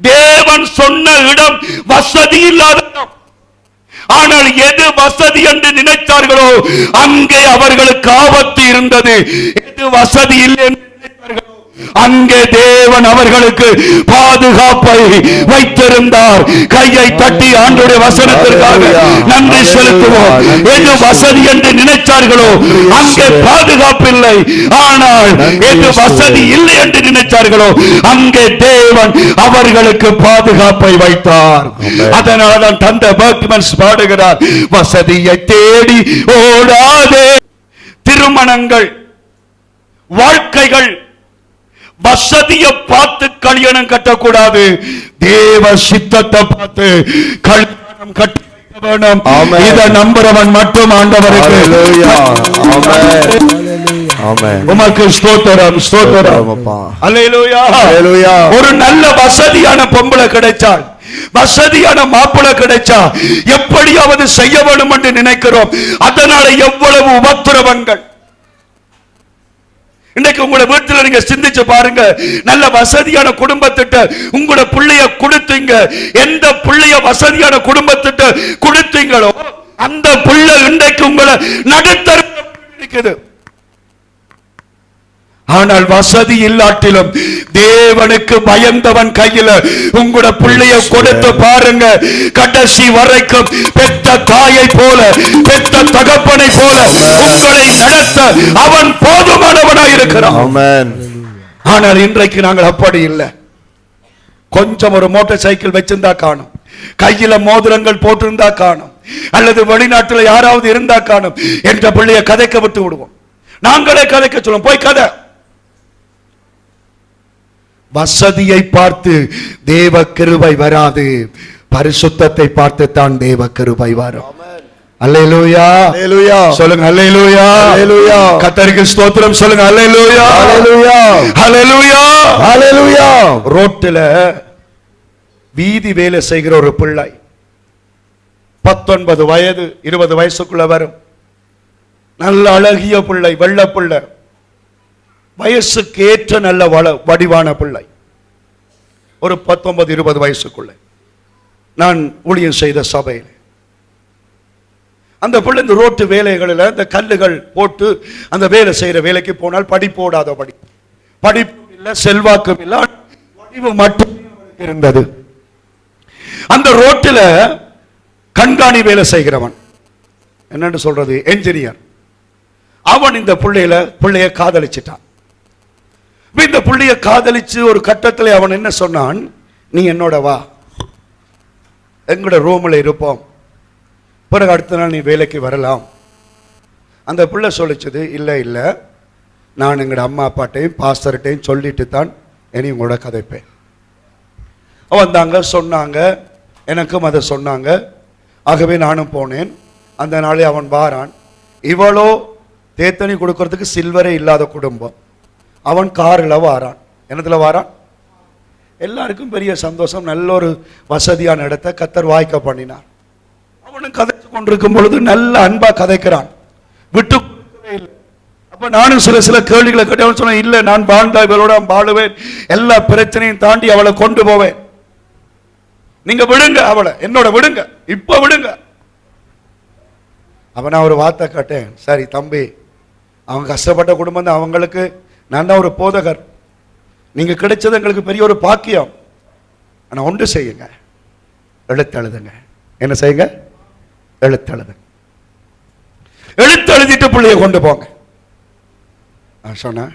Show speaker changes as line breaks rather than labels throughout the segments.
தேவன் சொன்ன இடம் வசதி இல்லாத ஆனால் எது வசதி என்று நினைத்தார்களோ அங்கே அவர்களுக்கு ஆபத்து இருந்தது. எது வசதி இல்லை என்று அங்கே தேவன் அவர்களுக்கு பாதுகாப்பை வைத்திருந்தார். கையை தட்டி ஆண்டுடைய வசனத்திற்காக நன்றி செலுத்துவோம். எது வசதி என்று நினைத்தார்களோ அங்கே பாதுகாப்பு இல்லை ஆனால் எது வசதி இல்லை என்று நினைத்தார்களோ அங்கே தேவன் அவர்களுக்கு பாதுகாப்பை வைத்தார். அதனால்தான் தந்த பர்க்மன்ஸ் பாடுகிறார் வசதியை தேடி ஓடாதே. திருமணங்கள் வாழ்க்கைகள் வசதியை பார்த்து கல்யாணம் கட்டக்கூடாது. தேவ சித்தத்தை பார்த்து கல்யாணம் கட்டி வேணும். இதை நம்புறவன் மட்டும் ஆண்டவருக்கு. உமக்கு ஸ்தோத்திரம் ஸ்தோத்திரம்.
Hallelujah.
ஒரு நல்ல வசதியான பொம்பளை கிடைச்சால் வசதியான மாப்பிளை கிடைச்சா எப்படியாவது செய்ய வேண்டும் என்று நினைக்கிறோம். அதனால எவ்வளவு உபத்திரவங்கள். இன்னைக்கு உங்களோட வீட்டுல நீங்க சிந்திச்சு பாருங்க. நல்ல வசதியான குடும்பத்திட்ட உங்களோட பிள்ளைய கொடுத்தீங்க எந்த பிள்ளைய வசதியான குடும்பத்திட்ட கொடுத்தீங்களோ அந்த புள்ள இன்றைக்கு உங்களை நடுத்தர இருக்குது ஆனால் வசதி இல்லாட்டிலும் தேவனுக்கு பயந்தவன் கையில உங்களோட பிள்ளைய கொடுத்து பாருங்க. கடைசி வரைக்கும் பெத்த தாயை போல பெத்த தகப்பனை போல உங்களை நடத்த அவன் போதுமானவனாய் இருக்கிறான். ஆனால் இன்றைக்கு நாங்கள் அப்படி இல்லை. கொஞ்சம் ஒரு மோட்டார் சைக்கிள் வச்சிருந்தா காணும். கையில மோதிரங்கள் போட்டிருந்தா காணும். அல்லது வெளிநாட்டுல யாராவது இருந்தா காணும். என்ற பிள்ளைய கதைக்க விட்டு விடுவோம். நாங்களே கதைக்க சொல்லுவோம். போய் கதை. வசதியை பார்த்து தேவ கிருபை வராது. பரிசுத்தத்தை பார்த்து தான் தேவ கிருபை வரும். அல்லேலூயா.
Hallelujah.
சொல்லுங்க அல்லேலூயா.
Hallelujah.
கத்தருக்கு ஸ்தோத்திரம் சொல்லுங்க அல்லேலூயா.
Hallelujah.
ஹalleluya
Hallelujah.
ரோட்டில் வீதி வேலை செய்கிற ஒரு பிள்ளை. பத்தொன்பது வயது இருபது வயசுக்குள்ள வரும். நல்ல அழகிய பிள்ளை வெள்ள பிள்ளை. வயசுக்கு ஏற்ற நல்ல வடிவான பிள்ளை. ஒரு பத்தொன்பது இருபது வயசுக்குள்ள நான் ஊழியம் செய்த சபையில். அந்த பிள்ளை இந்த ரோட்டு வேலைகளில் இந்த கல்லுகள் போட்டு அந்த வேலை செய்யற வேலைக்கு போனால் படிப்போடாதபடி படிப்பு இல்லை செல்வாக்கும் இல்லை வடிவு மட்டுமே இருந்தது. அந்த ரோட்டில் கண்காணி வேலை செய்கிறவன். என்னன்னு சொல்றது? என்ஜினியர் அவன் இந்த பிள்ளையில பிள்ளைய காதலிச்சிட்டான். இந்த புள்ளிய காதலிச்சு ஒரு கட்டத்தில் அவன் என்ன சொன்னான்? நீ என்னோட வா. எங்களோட ரூமில் இருப்போம். பிறகு அடுத்த நாள் நீ வேலைக்கு வரலாம். அந்த பிள்ளை சொல்லிச்சது இல்லை இல்லை. நான் எங்களோட அம்மா அப்பாட்டையும் பாஸ்டர்கிட்டையும் சொல்லிட்டு தான் இனி உங்களோட கதைப்பேன். வந்தாங்க சொன்னாங்க எனக்கும் அதை சொன்னாங்க. ஆகவே நானும் போனேன். அந்த நாளே அவன் வாரான். இவளோ தேத்தனி கொடுக்கறதுக்கு சில்வரே இல்லாத குடும்பம். அவன் காரில் வாரான். என்னத்தில் வாரான்? எல்லாருக்கும் பெரிய சந்தோஷம் நல்ல ஒரு வசதியான இடத்த கத்தர் வாய்க்க பண்ணினார். அவனும் கதைச்சு கொண்டிருக்கும் பொழுது நல்ல அன்பா கதைக்கிறான். விட்டு இல்லை. அப்ப நானும் சில சில கேள்விகளை கேட்டு அவன் சொன்னேன் இல்லை நான் வாழ்ந்தா இவளோட வாழுவேன். எல்லா பிரச்சனையும் தாண்டி அவளை கொண்டு போவேன். நீங்க விடுங்க அவளை. என்னோட விடுங்க. இப்ப விடுங்க. அவன் நான் ஒரு வார்த்தை கேட்டேன். சரி தம்பி அவங்க கஷ்டப்பட்ட குடும்பம் தான். அவங்களுக்கு நான் தான் ஒரு போதகர். நீங்கள் கிடைச்சது எங்களுக்கு பெரிய ஒரு பாக்கியம். ஆனால் ஒன்று செய்யுங்க. எழுத்தெழுதுங்க என்ன செய்யுங்க? எழுத்தெழுதுங்க எழுத்தெழுதிட்டு பிள்ளைய கொண்டு போங்க. நான் சொன்னேன்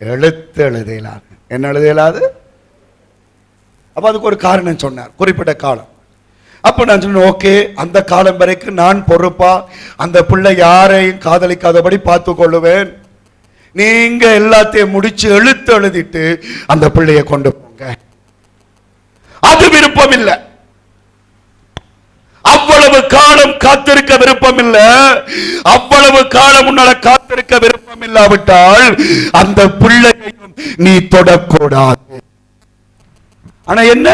எழுத்து எழுத இயலாது என்ன எழுத இயலாது அதுக்கு ஒரு காரணம் சொன்னார். குறிப்பிட்ட காலம். அப்போ நான் சொன்னேன் ஓகே அந்த காலம் வரைக்கும் நான் பொறுப்பா அந்த பிள்ளை யாரையும் காதலிக்காதபடி பார்த்து கொள்ளுவேன் நீங்க எல்லாத்தையும் முடிச்சு எழுத்து எழுதிட்டு அந்த பிள்ளைய கொண்டு போங்க. அது விருப்பம் இல்லை அவ்வளவு காலம் காத்திருக்க விருப்பம் இல்ல அவ்வளவு காலம் உன்னால காத்திருக்க விருப்பம் இல்லாவிட்டால் அந்த பிள்ளையையும் நீ தொடக்கூடாது. ஆனா என்ன?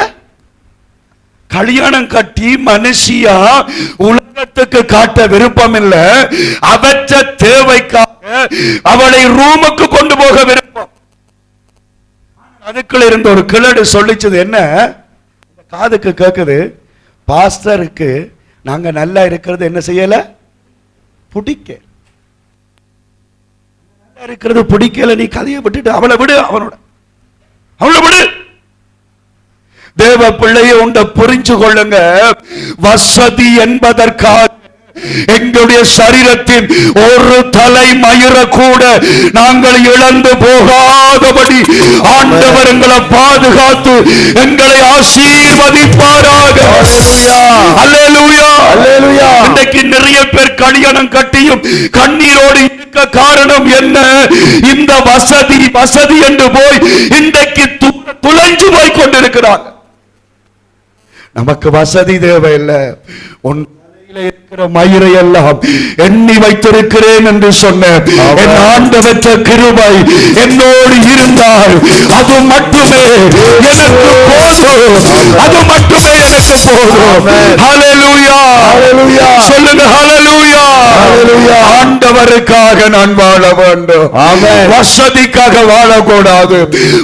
கல்யாணம் கட்டி மனுஷியா உலகத்துக்கு காட்ட விருப்பம் இல்ல அவற்ற தேவைக்காக அவளை ரூமுக்கு கொண்டு போக விருப்பம் அதுக்குள்ள இருந்த ஒரு கிழடு சொல்லிச்சது என்ன? காதுக்கு கேக்குது பாஸ்டருக்கு நாங்க நல்லா இருக்கிறது என்ன செய்யல? பிடிக்க. நல்லா இருக்கிறது பிடிக்கல நீ கதையை விட்டுட்டு அவளை விடு அவனோட. அவளை விடு. தேவ பிள்ளைய உண்ட புரிஞ்சு கொள்ளுங்க. வசதி என்பதற்காக எங்களுடைய சரீரத்தின் ஒரு தலை மயிர கூட நாங்கள் இழந்து போகாதபடி ஆண்டவர் எங்களை பாதுகாத்து எங்களை ஆசீர்வதிப்பாராக. இன்றைக்கு நிறைய பேர் கல்யாணம் கட்டியும் கண்ணீரோடு இருக்க காரணம் என்ன? இந்த வசதி வசதி என்று போய் இன்றைக்கு துளைஞ்சு போய் கொண்டிருக்கிறாங்க நமக்கு வசதி தேவையில்லை. உன் மயிரை எல்லாம் எண்ணி வைத்திருக்கிறேன் என்று சொன்ன என் ஆண்டவற்ற கிருபை என்னோடு இருந்தால் அது மட்டுமே எனக்கு போதும். அது மட்டுமே எனக்கு போதும். ஹalleluya.
Hallelujah.
சொல்லுங்க ஹalleluya.
Hallelujah.
ஆண்டவருக்காக நான் வாழ வேண்டும்.
Amen.
வசதிக்காக வாழக்கூடாது.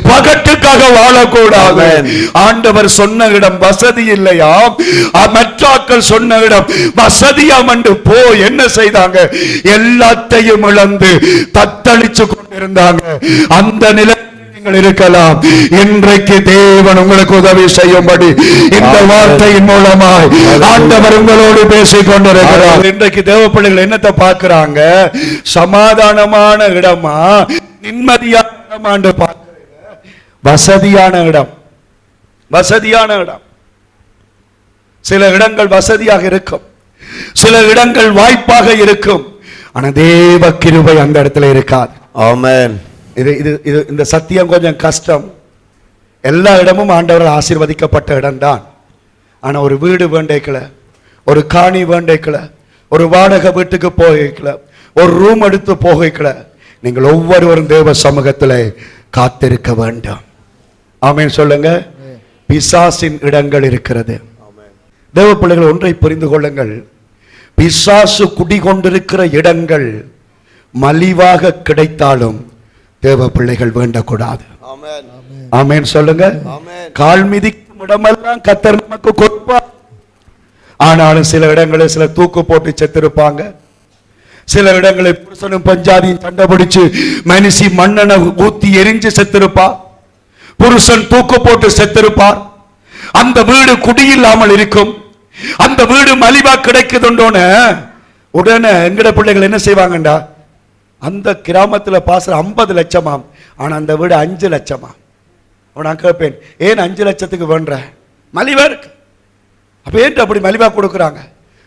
பகட்டுக்காக வாழக்கூடாது. ஆண்டவர் சொன்ன இடம் வசதி இல்லையா? மற்றாக்கள் சொன்ன இடம் வசதியாம் என்று போ என்ன செய்தாங்க? எல்லாத்தையும் இழந்து தத்தளிச்சு கொண்டிருந்தாங்க. அந்த நிலை நீங்கள் இருக்கலாம். இன்றைக்கு தேவன் உங்களுக்கு உதவி செய்யும்படி இந்த. வார்த்தையின் மூலமாய் ஆண்டவர் உங்களோடு பேசிக் கொண்டிருக்கிறார். இன்றைக்கு தேவ பிள்ளைகள் என்னத்தை பார்க்கிறாங்க? சமாதானமான இடமா? நிம்மதியான பார்க்கிறீங்க. வசதியான இடம். வசதியான இடம். சில இடங்கள் வசதியாக இருக்கும். சில இடங்கள் வாய்ப்பாக இருக்கும். ஆனா தேவ கிருபை அந்த இடத்துல இருக்காது.
ஆமென்.
இது இது இது இந்த சத்தியம் கொஞ்சம் கஷ்டம். எல்லா இடமும் ஆண்டவர் ஆசீர்வதிக்கப்பட்ட இடம்தான். ஆனா ஒரு வீடு வேண்டைக்கல ஒரு காணி வேண்டைக்கல ஒரு வாடகை வீட்டுக்கு போகல ஒரு ரூம் எடுத்து போகல நீங்கள் ஒவ்வொருவரும் தேவ சமூகத்தில் காத்திருக்க வேண்டும். ஆமென் சொல்லுங்க. பிசாசின் இடங்கள் இருக்கிறது. தேவ பிள்ளைகள் ஒன்றை புரிந்து கொள்ளுங்கள். பிசாசு குடிகொண்டிருக்கிற இடங்கள் மலிவாக கிடைத்தாலும் தேவ பிள்ளைகள் வேண்டக்கூடாது.
ஆமென்.
சொல்லுங்க. கால் மிதிக்கும் இடமெல்லாம் கத்தர் நமக்கு கொடுப்பார். ஆனாலும் சில இடங்களில் சில தூக்கு போட்டு செத்திருப்பாங்க. சில இடங்களில் புருஷனும் பஞ்சாதியும் சண்டை பிடிச்சு மனுஷி மண்ணனை ஊத்தி எரிஞ்சு செத்திருப்பா. புருஷன் தூக்கு போட்டு செத்திருப்பார். அந்த வீடு குடியில்லாமல் இருக்கும். அந்த வீடு மலிவா கிடைக்குதுண்டோன்னு உடனே எங்கட பிள்ளைகள் என்ன செய்வாங்கண்டா? அந்த கிராமத்தில் பாசுற ஐம்பது லட்சமாம் ஆனா அந்த வீடு அஞ்சு லட்சமாம். அவன் நான் கேட்பேன் ஏன் அஞ்சு லட்சத்துக்கு வேண்ட? மலிவா இருக்கு. அப்ப ஏன் அப்படி மலிவா கொடுக்குறாங்க?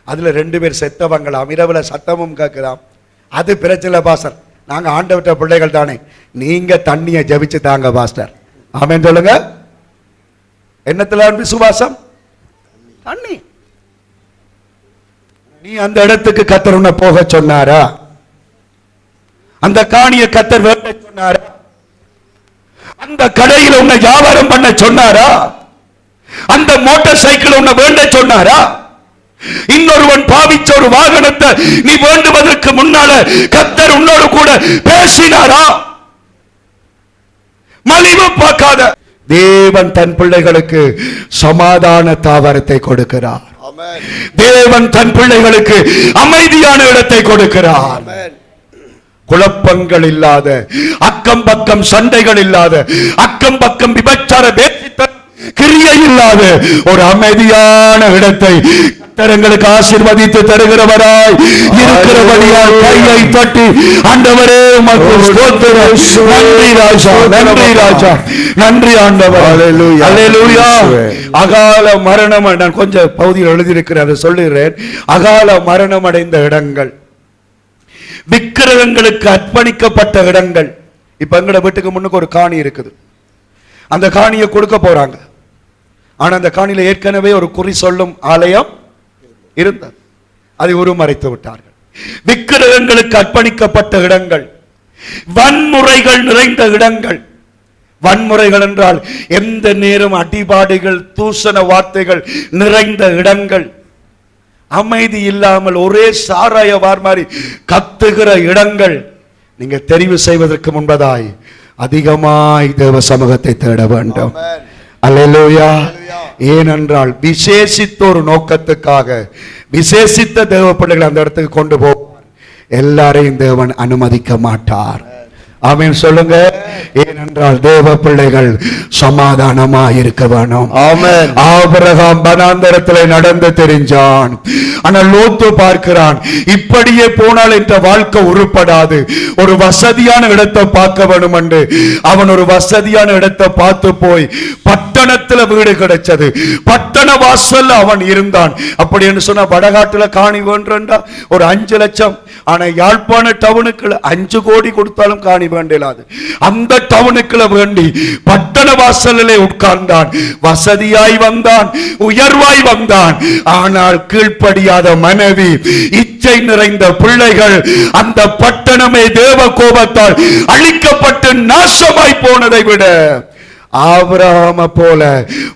அதுல ரெண்டு பேர் செத்தவங்களாம் இரவுல சத்தமும் கேட்குதாம் அது பிரச்சனை பாஸ்டர் நாங்க ஆண்டவற்ற பிள்ளைகள் தானே. நீங்க தண்ணியை ஜபிச்சு தாங்க பாஸ்டர். ஆமென் சொல்லுங்க. என்னத்துல விசுவாசம் தண்ணி. நீ அந்த இடத்துக்கு கத்தர் உன்னை போக சொன்னாரா? அந்த காணிய கத்தர் வேண்ட சொன்னாரா? அந்த கடையில் உன்னை வியாபாரம் பண்ண சொன்னாரா? அந்த மோட்டார் சைக்கிள் உன்னை வேண்ட சொன்னாரா? இன்னொருவன் பாவிச்ச ஒரு வாகனத்தை நீ வேண்டுவதற்கு முன்னால கத்தர் உன்னோடு கூட பேசினாரா? மலிவு பார்க்காத. தேவன் தன் பிள்ளைகளுக்கு சமாதான தாவரத்தை கொடுக்கிறார். தேவன் தன் பிள்ளைகளுக்கு அமைதியான இடத்தை கொடுக்கிறார். குழப்பங்கள் இல்லாத அக்கம் பக்கம் சண்டைகள் இல்லாத அக்கம் பக்கம் விபச்சார பேசித்த கிரியை இல்லாத ஒரு அமைதியான இடத்தை கர்த்தர் ஆசீர்வதித்து தருகிறவராய் இருக்கிறபடியால் கையை தட்டி ஆண்டவரே உமக்கு. நன்றி ராஜா நன்றி ராஜா. நன்றி ஆண்டவர்.
இயேசுவே.
அகால மரணம் நான் கொஞ்சம் பகுதியில் எழுதியிருக்கிறேன் அதை சொல்லுகிறேன். அகால மரணம் அடைந்த இடங்கள். விக்கிரகங்களுக்கு அர்ப்பணிக்கப்பட்ட இடங்கள். இப்ப எங்கட வீட்டுக்கு முன்னுக்கு ஒரு காணி இருக்குது. அந்த காணியை கொடுக்க போறாங்க. ஆனா அந்த காணியில ஏற்கனவே ஒரு குறி சொல்லும் ஆலயம் இருந்தது. அதை உருமறைத்து விட்டார்கள். விக்கிரகங்களுக்கு அர்ப்பணிக்கப்பட்ட இடங்கள் வன்முறைகள் நிறைந்த இடங்கள். வன்முறைகள் என்றால் எந்த நேரம் அடிபாடுகள் தூசண வார்த்தைகள் நிறைந்த இடங்கள். அமைதி இல்லாமல் ஒரே சாராய வார் மாதிரி கத்துகிற இடங்கள். நீங்க தெரிவு செய்வதற்கு முன்பதாய் அதிகமாய் தேவ சமூகத்தை தேட வேண்டும். அல்லேலூயா ஏனென்றால் விசேஷித்த ஒரு நோக்கத்துக்காக விசேஷித்த தேவ பிள்ளைகளை அந்த இடத்துக்கு கொண்டு போவார் எல்லாரையும் தேவன் அனுமதிக்க மாட்டார். ஆமென். சொல்லுங்க. ஏனென்றால் தேவ பிள்ளைகள் சமாதானமா இருக்க வேணும்.
ஆமென்.
ஆபிரகாம் வனாந்தரத்திலே நடந்து தெரிஞ்சான். ஆனால் லோத்து பார்க்கிறான் இப்படியே போனால் என்ற வாழ்க்கை உருப்படாது. ஒரு வசதியான இடத்தை பார்க்க வேணும் என்று அவன் ஒரு வசதியான இடத்தை பார்த்து போய் பட்டணத்துல வீடு கிடைச்சது. பட்டண வாசல்ல அவன் இருந்தான். அப்படி என்று சொன்னா வடகாட்டுல காணி வேண்டா ஒரு அஞ்சு லட்சம். ஆனா யாழ்ப்பாண டவுனுக்குள்ள அஞ்சு கோடி கொடுத்தாலும் காணி வேண்டியலாது அந்த டவுனுக்குள்ள வேண்டி பட்டண வாசலிலே உட்கார்ந்தான். வசதியாய் வந்தான். உயர்வாய் வந்தான். ஆனால் கீழ்ப்படியாத மனைவி இச்சை நிறைந்த பிள்ளைகள் அந்த பட்டணமே தேவ கோபத்தால் அழிக்கப்பட்டு நாசமாய் போனதை விட ஆபிரகாம போல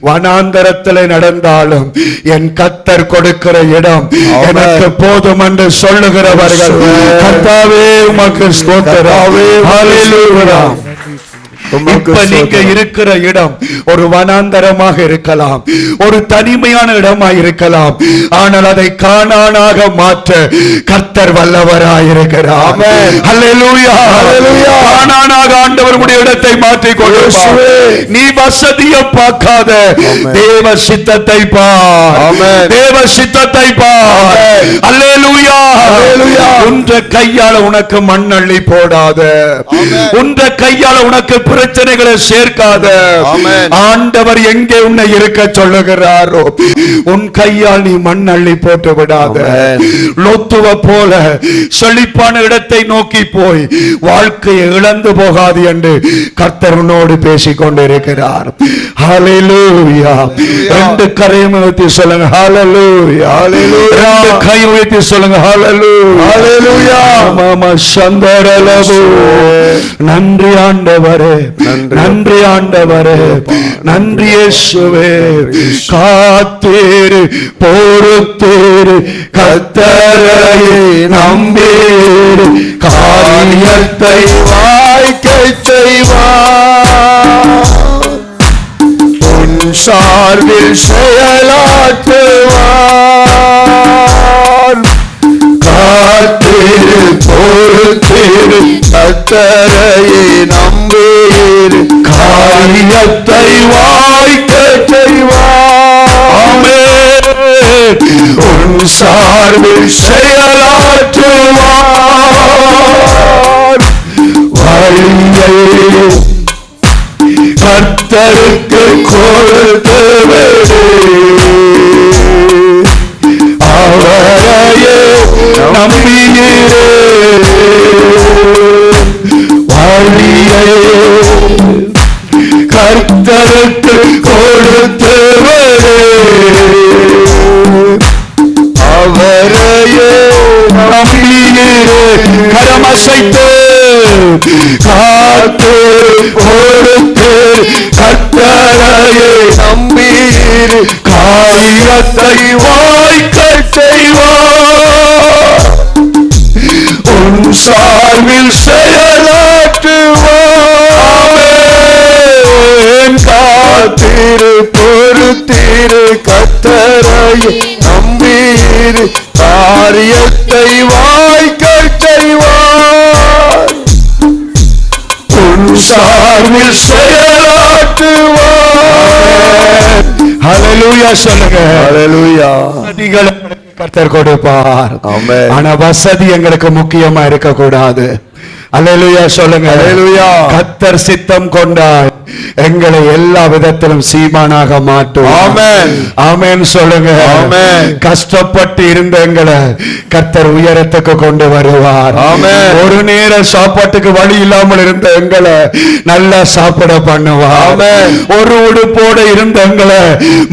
வனாந்தரத்தில் நடந்தாலும் என் கத்தர் கொடுக்கிற இடம். எனக்கு போதும் என்று சொல்லுகிறவர்கள் உமக்கு இப்ப நீங்க. இருக்கிற இடம் ஒரு வனாந்தரமாக இருக்கலாம் ஒரு தனிமையான இடமா இருக்கலாம் ஆனால் அதை காணானாக மாற்ற கர்த்தர் வல்லவராயிருக்கிறார். இடத்தை மாற்றி
இயேசுவே.
நீ வசதிய பார்க்காத. தேவ சித்தத்தை பார். தேவ சித்தத்தை பார். அல்லேலூயா. உன்ற கையால உனக்கு மண்ணள்ளி போடாத. உன்ற கையால உனக்கு பிரச்சனைகளை சேர்க்காத. ஆண்டவர் எங்கே உன்னை இருக்க சொல்லுகிறாரோ உன் கையால் நீ மண் அள்ளி போட்டு விடாத. லோத்துவ போல செழிப்பான இடத்தை நோக்கி போய் வாழ்க்கையை இழந்து போகாது என்று கர்த்தர் உன்னோடு பேசிக் கொண்டிருக்கிறார் ஹalleluya ரெண்டு கரையும் உயர்த்தி சொல்லுங்க. ஹalleluya
Hallelujah.
ரெண்டு கை உயர்த்தி சொல்லுங்க. ஹalleluya
Hallelujah.
ஆமாமா சந்தரலபு. நன்றி ஆண்டவரே.
நன்றி.
ஆண்டவரே. நன்றி இயேசுவே. காத்தேரு பொறுத்தேரு கத்தரையை நம்பேரு காரியத்தை
வாய்க்கை செய்வார் உன் சார்பில் செயலாற்றுவார்.
காத்தேரு பொறுத்தேரு
கத்தரையை நம்பீர்
காரியத்தை வாய்க்க செய்வார். உன் சார்பில் செயலாற்றுவார். வழியை கர்த்தருக்கு கொடுத்தவரே. அவரையே வழியை காரியத்தை வாய்க்க செய்வார். உன் சார்பில் செயலாற்றுவார்.
காத்திரு பொறுத்திரு கத்தரை நம்பியிரு காரியத்தை வாய்க்க செய்வார்.
உன் சார்பில் செயலாற்றுவார். ஹalleluya சொல்லுங்க.
ஹalleluya
வசதிகள் கர்த்தர் கொடுப்பார்.
ஆமென்.
ஆனா வசதி எங்களுக்கு முக்கியமா இருக்க கூடாது அல்லேலூயா சொல்லுங்க.
அல்லேலூயா.
கர்த்தர் சித்தம் கொண்டால் எங்களை எல்லா விதத்திலும் சீமானாக மாட்டும்
ஆமென்.
ஆமென் சொல்லுங்க
ஆமென்.
கஷ்டப்பட்டு இருந்த எங்களை கர்த்தர் உயரத்துக்கு கொண்டு வருவார்
ஆமென்.
ஒரு நேர சாப்பாட்டுக்கு வழி இல்லாமல் இருந்த எங்களை நல்லா சாப்பிட பண்ணுவார்
ஆமென்.
ஒரு உடுப்போட இருந்த எங்களை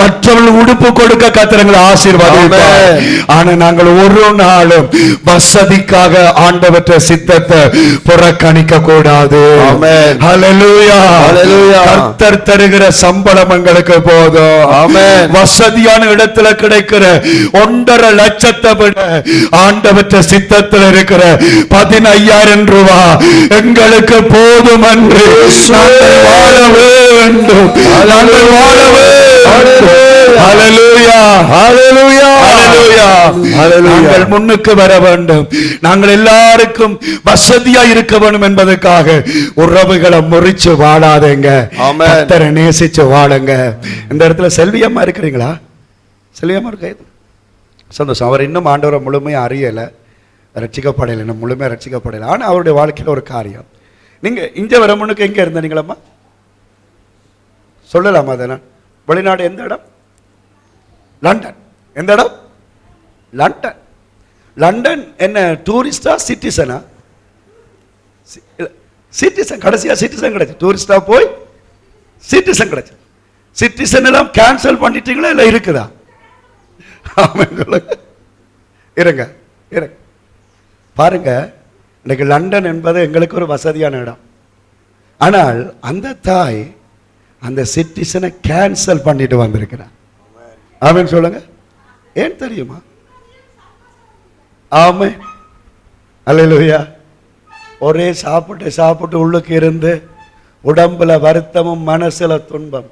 மற்றவர்கள் உடுப்பு கொடுக்க கத்திரங்களை ஆசீர்வாதிப்பார்
ஆமென்.
ஆனா நாங்கள் ஒரு நாளும் வசதிக்காக ஆண்டவற்ற சித்தத்தை புறக்கணிக்க கூடாது
Amen.
ஹalleluya
Hallelujah.
கர்த்தர் தருகிற சம்பளம் எங்களுக்கு போதும்.
Amen.
வசதியான இடத்துல கிடைக்கிற ஒன்றரை லட்சத்தை விட ஆண்டவற்ற சித்தத்தில் இருக்கிற பதினையாயிரம் ரூபா எங்களுக்கு போதும் என்று வாழ வேண்டும். நாங்கள் வாழ வேண்டும். நாங்கள் முன்னுக்கு வர வேண்டும். நாங்கள் எல்லாருக்கும் வசதியா இருக்க வேண்டும் என்பதற்காக உறவுகளை முறிச்சு வாழாதேங்க. கர்த்தரை நேசிச்சு வாழுங்க. இந்த இடத்துல செல்வியம்மா இருக்கிறீங்களா? செல்வியம்மா இருக்க சந்தோஷம். அவர் இன்னும் ஆண்டவரை முழுமையா அறியல. ரட்சிக்கப்படையில இன்னும் முழுமையா ரட்சிக்கப்படையில ஆனா அவருடைய வாழ்க்கையில ஒரு காரியம். நீங்க இங்க வர முன்னுக்கு எங்க இருந்தீங்களம்மா சொல்லலாமா அதனா வெளிநாடு எந்த இடம்? லண்டன். எந்த இடம்? லண்டன். லண்டன் என்ன டூரிஸ்டா சிட்டிசனா சிட்டிசன் கடைசியா சிட்டிசன் கிடைச்சி. டூரிஸ்டாக போய் சிட்டிசன் கிடைச்சி. சிட்டிசன் எல்லாம் கேன்சல் பண்ணிட்டீங்களா இல்லை இருக்குதா? சொல்லுங்க இருங்க இருங்க. பாருங்க இன்னைக்கு லண்டன் என்பது எங்களுக்கு ஒரு வசதியான இடம். ஆனால் அந்த தாய் அந்த சிட்டிசனை கேன்சல் பண்ணிட்டு வந்திருக்கிறான் அவன் சொல்லுங்க. ஏன் தெரியுமா? ஆமை அலையிலுயா ஒரே சாப்பிட்டு சாப்பிட்டு உள்ளுக்கு இருந்து உடம்புல வருத்தமும் மனசுல துன்பம்.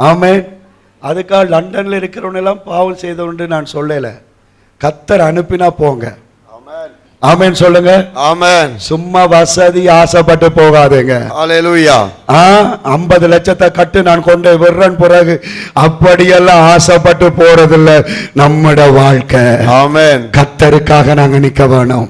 ஆமே அதுக்காக லண்டன்ல இருக்கிறவனெல்லாம் பாவம் செய்தோண்டு நான் சொல்லல. கத்தர் அனுப்பினா போங்க. ஆமென் சொல்லுங்க
Amen.
சும்மா வசதி ஆசைப்பட்டு போகாதீங்க
Hallelujah.
ஆ ஐம்பது லட்சத்தை கட்டு நான் கொண்டு விடுறேன் பிறகு அப்படியெல்லாம் ஆசைப்பட்டு போறதில்ல நம்மட வாழ்க்கை
Amen.
கத்தருக்காக நாங்க நிக்க வேணும்